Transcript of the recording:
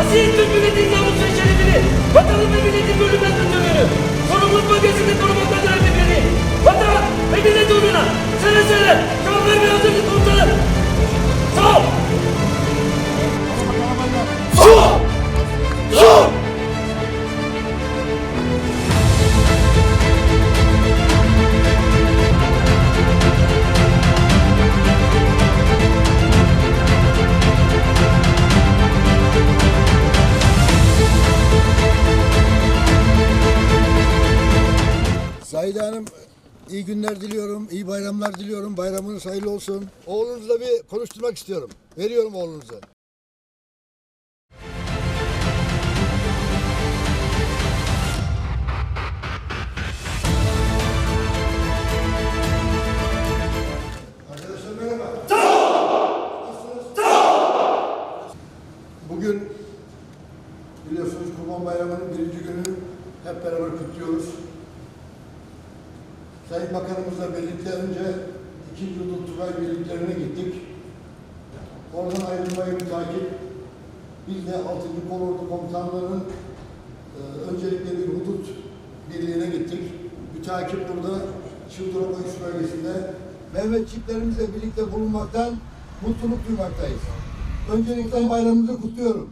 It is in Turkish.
Asil Türk milletin namus ve şerefini, vatanın ve milletin bölünmez bütünlüğünü, sorumluluk bölgesinde korumaktadır emriveri. Vatan ve millet uğruna seve seve can vermeye hazırlık Zahide Hanım iyi günler diliyorum, iyi bayramlar diliyorum. Bayramınız hayırlı olsun. Oğlunuzla bir konuşturmak istiyorum. Veriyorum. Nasılsınız? Bugün biliyorsunuz Kurban Bayramı'nın birinci günü hep beraber kutluyoruz. Sayın Bakanımızla birlikte önce ikinci Tugay birliklerine gittik. Oradan ayrılmayı bir takip. Biz de 6. Kolordu Komutanlığı'nın e, öncelikle bir hudut birliğine gittik. Bir takip burada Çıldırama üst bölgesinde Mehmetçiklerimizle birlikte bulunmaktan mutluluk duymaktayız. Öncelikle bayramımızı kutluyorum.